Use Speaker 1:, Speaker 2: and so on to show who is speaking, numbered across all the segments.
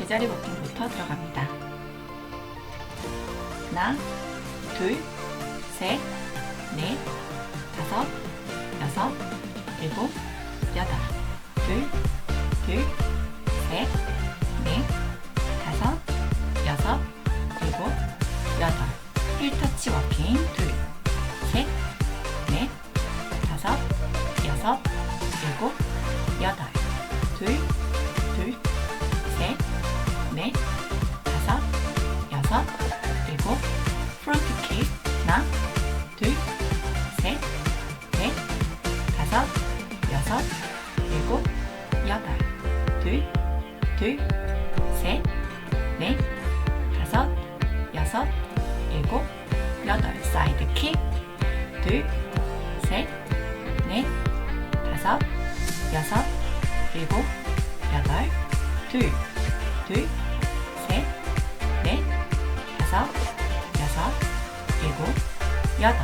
Speaker 1: 제자리 워킹부터 들어갑니다. 하나, 둘, 셋, 넷, 다섯, 여섯, 일곱, 여덟. 둘, 둘, 셋, 넷, 다섯, 여섯, 일곱, 여덟. 힐터치 워킹. 둘, 셋, 넷, 다섯, 여섯, 일곱, 여덟. 둘, 둘, 여섯, 일곱, 프론트 킥. 하나, 둘, 셋, 넷, 다섯, 여섯, 일곱, 여덟. 둘, 둘, 셋, 넷, 다섯, 여섯, 일곱, 여덟. 사이드 킥. 둘, 셋, 넷, 다섯, 여섯, 일곱, 여덟. 둘, 둘, 일곱, 여덟.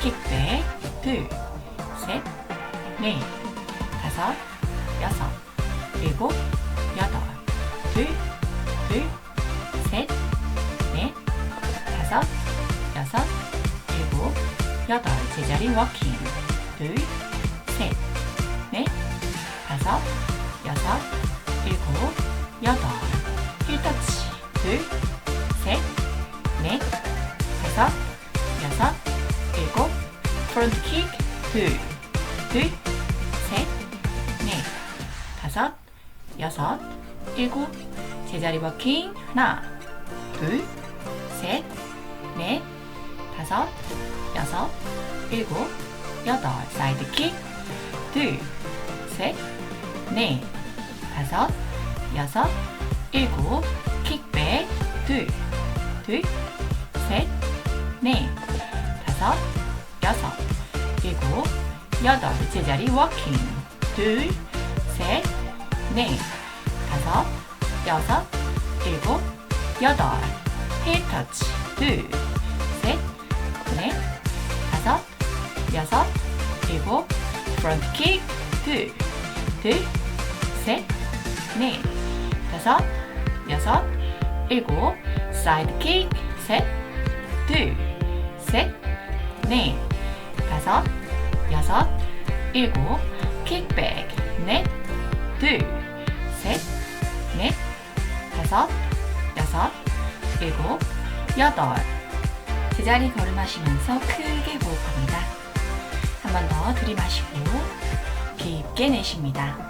Speaker 1: 킥백. 둘, 셋, 넷, 다섯, 여섯, 일곱, 여덟. 둘, 둘, 셋, 넷, 다섯, 여섯, 일곱, 여덟. 제자리 워킹. 둘, 셋, 넷, 다섯, 여섯, 일곱, 여덟. 다섯, 여섯, 일곱, 프론트 킥. 둘, 둘, 셋, 넷, 다섯, 여섯, 일곱, 제자리 워킹. 하나, 둘, 셋, 넷, 다섯, 여섯, 일곱, 여덟. 사이드 킥. 둘, 셋, 넷, 다섯, 여섯, 일곱, 킥백. 둘, 둘, 셋, 넷, 다섯, 여섯, 일곱, 여덟. 제자리 워킹. 둘, 셋, 넷, 다섯, 여섯, 일곱, 여덟. 힐 터치. 둘, 셋, 넷, 다섯, 여섯, 일곱, 프론트 킥. 둘, 둘, 셋, 넷, 다섯, 여섯, 일곱, 사이드 킥. 셋, 둘, 셋, 넷, 다섯, 여섯, 일곱, 킥백. 넷, 둘, 셋, 넷, 다섯, 여섯, 일곱, 여덟. 제자리 걸음하시면서 크게 호흡합니다. 한 번 더 들이마시고 깊게 내쉽니다.